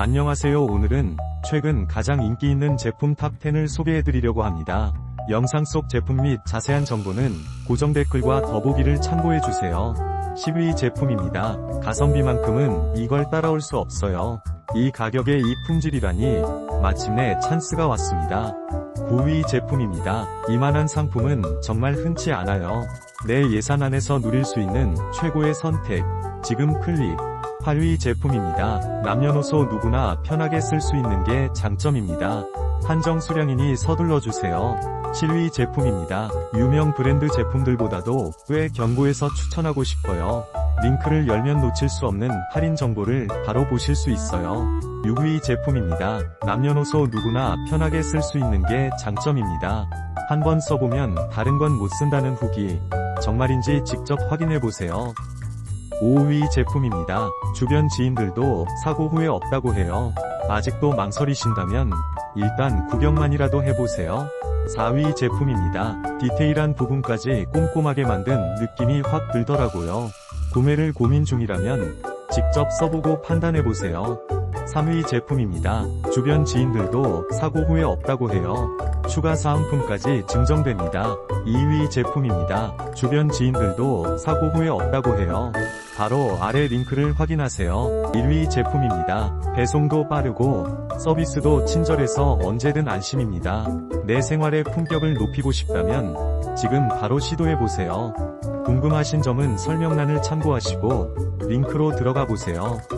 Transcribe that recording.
안녕하세요. 오늘은 최근 가장 인기 있는 제품 탑10을 소개해드리려고 합니다. 영상 속 제품 및 자세한 정보는 고정 댓글과 더보기를 참고해주세요. 10위 제품입니다. 가성비만큼은 이걸 따라올 수 없어요. 이 가격에 이 품질이라니 마침내 찬스가 왔습니다. 9위 제품입니다. 이만한 상품은 정말 흔치 않아요. 내 예산 안에서 누릴 수 있는 최고의 선택. 지금 클릭. 8위 제품입니다. 남녀노소 누구나 편하게 쓸 수 있는 게 장점입니다. 한정 수량이니 서둘러 주세요. 7위 제품입니다. 유명 브랜드 제품들보다도 꽤 견고해서 추천하고 싶어요. 링크를 열면 놓칠 수 없는 할인 정보를 바로 보실 수 있어요. 6위 제품입니다. 남녀노소 누구나 편하게 쓸 수 있는 게 장점입니다. 한번 써보면 다른 건 못 쓴다는 후기. 정말인지 직접 확인해보세요. 5위 제품입니다. 주변 지인들도 사고 후회 없다고 해요. 아직도 망설이신다면 일단 구경만이라도 해보세요. 4위 제품입니다. 디테일한 부분까지 꼼꼼하게 만든 느낌이 확 들더라고요. 구매를 고민 중이라면 직접 써보고 판단해보세요. 3위 제품입니다. 주변 지인들도 사고 후회 없다고 해요. 추가 사은품까지 증정됩니다. 2위 제품입니다. 주변 지인들도 사고 후회 없다고 해요. 바로 아래 링크를 확인하세요. 1위 제품입니다. 배송도 빠르고 서비스도 친절해서 언제든 안심입니다. 내 생활의 품격을 높이고 싶다면 지금 바로 시도해보세요. 궁금하신 점은 설명란을 참고하시고 링크로 들어가 보세요.